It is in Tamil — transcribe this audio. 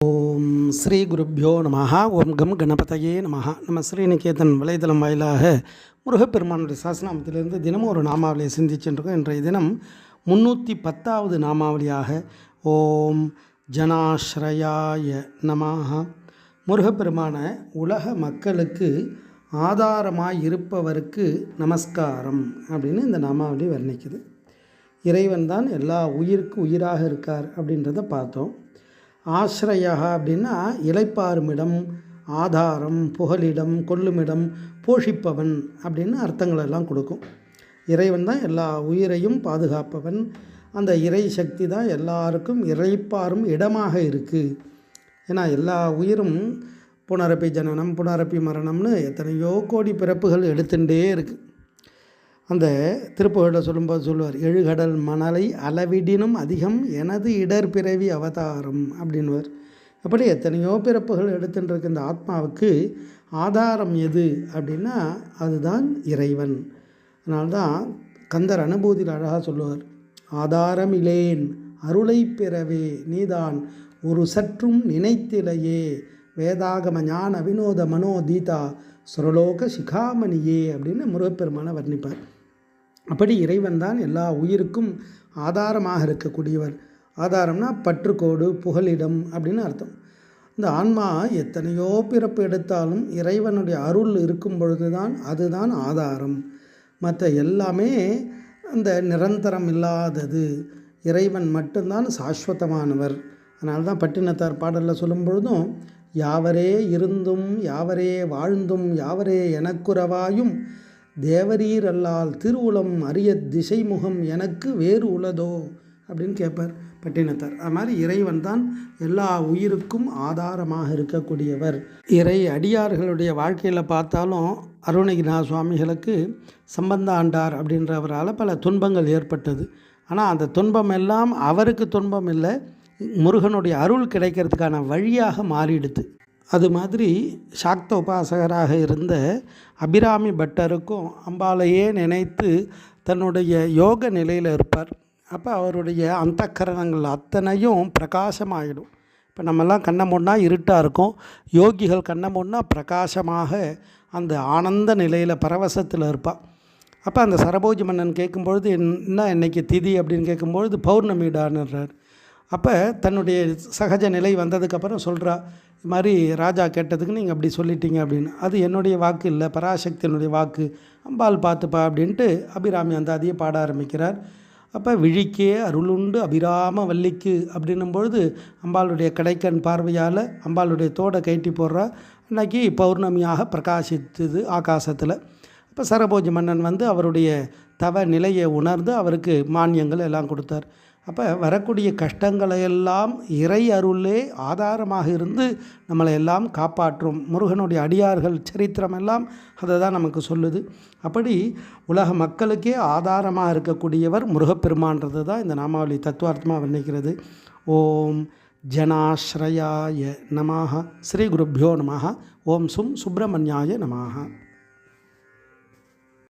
ஓம் ஸ்ரீ குருப்பியோ நம ஓம் கம் கணபதையே நம நம்ம ஸ்ரீநிகேதன் வலைதளம் வாயிலாக முருகப்பெருமானுடைய சாசனாமத்திலிருந்து தினமும் ஒரு நாமாவளியை சிந்திச்சுருக்கோம் இன்றைய தினம் முன்னூற்றி பத்தாவது நாமாவளியாக ஓம் ஜனாஸ்ரயாய நமஹ. முருகப்பெருமான உலக மக்களுக்கு ஆதாரமாக இருப்பவருக்கு நமஸ்காரம் அப்படின்னு இந்த நாமாவளி வர்ணிக்குது. இறைவன் தான் எல்லா உயிருக்கு உயிராக இருக்கார் அப்படின்றத பார்த்தோம். ஆசிரயா அப்படின்னா இலைப்பாருமிடம் ஆதாரம் புகலிடம் கொல்லுமிடம் போஷிப்பவன் அப்படின்னு அர்த்தங்கள் எல்லாம் கொடுக்கும். இறைவன் தான் எல்லா உயிரையும் பாதுகாப்பவன். அந்த இறை சக்தி தான் எல்லாருக்கும் இறைப்பாரும் இடமாக இருக்குது ஏன்னா எல்லா உயிரும் புனரப்பி ஜனனம் புனரப்பி மரணம்னு எத்தனையோ கோடி பிறப்புகள் எடுத்துட்டே இருக்குது அந்த திருப்புகழில் சொல்லும்போது சொல்லுவார் எழுகடல் மணலை அளவிடினும் அதிகம் எனது இடர் பிறவி அவதாரம் அப்படின்வார் அப்படி எத்தனையோ பிறப்புகள் எடுத்துட்டு இந்த ஆத்மாவுக்கு ஆதாரம் எது அப்படின்னா அதுதான் இறைவன். அதனால்தான் கந்தர் அனுபூதியில் அழகாக சொல்லுவார் ஆதாரம் இலேன் அருளை பிறவே நீதான் ஒரு சற்றும் நினைத்திலையே வேதாகம ஞான வினோத மனோதீதா சுரலோக சிகாமணியே அப்படின்னு முருகப்பெருமானை வர்ணிப்பார். அப்படி இறைவன் தான் எல்லா உயிருக்கும் ஆதாரமாக இருக்கக்கூடியவர். ஆதாரம்னா பற்றுக்கோடு புகலிடம் அப்படின்னு அர்த்தம். இந்த ஆன்மா எத்தனையோ பிறப்பு எடுத்தாலும் இறைவனுடைய அருள் இருக்கும் பொழுது தான் அதுதான் ஆதாரம். மற்ற எல்லாமே அந்த நிரந்தரம் இல்லாதது. இறைவன் மட்டும்தான் சாஸ்வதமானவர். அதனால தான் பட்டினத்தார் பாடலில் சொல்லும் பொழுதும் யாவரே இருந்தும் யாவரே வாழ்ந்தும் யாவரே எனக்குறவாயும் தேவரீர் அல்லால் திருவுளம் அரிய திசைமுகம் எனக்கு வேறு உளதோ? அப்படின்னு கேட்பார் பட்டினத்தார். அது மாதிரி இறைவன் தான் எல்லா உயிருக்கும் ஆதாரமாக இருக்கக்கூடியவர். இறை அடியார்களுடைய வாழ்க்கையில் பார்த்தாலும் அருணகிரிநாத சுவாமிகளுக்கு சம்பந்த ஆண்டார் அப்படின்றவரால் பல துன்பங்கள் ஏற்பட்டது. ஆனால் அந்த துன்பம் எல்லாம் அவருக்கு துன்பம் இல்லை. முருகனுடைய அருள் கிடைக்கிறதுக்கான வழியாக மாறிடுது. அது மாதிரி சாக்த உபாசகராக இருந்த அபிராமி பட்டருக்கும் அம்பாலையே நினைத்து தன்னுடைய யோக நிலையில் இருப்பார். அப்போ அவருடைய அந்த கரணங்கள் அத்தனையும் பிரகாசமாகிடும் இப்போ நம்மெல்லாம் கண்ணை மூடினா இருட்டாக இருக்கும். யோகிகள் கண்ணை மூடினா பிரகாசமாக அந்த ஆனந்த நிலையில் பரவசத்தில் இருப்பாள் அப்போ அந்த சரபோஜி மன்னன் கேட்கும்பொழுது என்ன இன்னைக்கு திதி? அப்படின்னு கேட்கும்பொழுது பௌர்ணமிடான்றார் அப்போ தன்னுடைய சகஜ நிலை வந்ததுக்கப்புறம் சொல்கிறா இது மாதிரி ராஜா கேட்டதுக்கு நீங்கள் அப்படி சொல்லிட்டீங்க அப்படின்னு. அது என்னுடைய வாக்கு இல்லை பராசக்தியினுடைய வாக்கு. அம்பாள் பார்த்துப்பா அப்படின்ட்டு அபிராமி அந்த அதையே பாட ஆரம்பிக்கிறார். அப்போ விழிக்கே அருளுண்டு அபிராம வள்ளிக்கு அப்படின்னும் பொழுது அம்பாளுடைய கடைக்கண் பார்வையால் அம்பாளுடைய தோடை கைட்டி போடுறா. அன்னைக்கு பௌர்ணமியாக பிரகாசித்தது ஆகாசத்தில். அப்போ சரபோஜி மன்னன் வந்து அவருடைய தவ நிலையை உணர்ந்து அவருக்கு மானியங்கள் எல்லாம் கொடுத்தார். அப்போ வரக்கூடிய கஷ்டங்களை எல்லாம் இறை அருளே ஆதாரமாக இருந்து நம்மளை எல்லாம் காப்பாற்றும். முருகனுடைய அடியார்கள் சரித்திரம் எல்லாம் அதை தான் நமக்கு சொல்லுது. அப்படி உலக மக்களுக்கே ஆதாரமாக இருக்கக்கூடியவர் முருகப்பெருமான்றது தான் இந்த நாமாவளி தத்துவார்த்தமாக வர்ணிக்கிறது. ஓம் ஜனாஸ்ரயாய நமாக ஸ்ரீ குருப்பியோ நமாக ஓம் சும் சுப்பிரமணியாய நமாக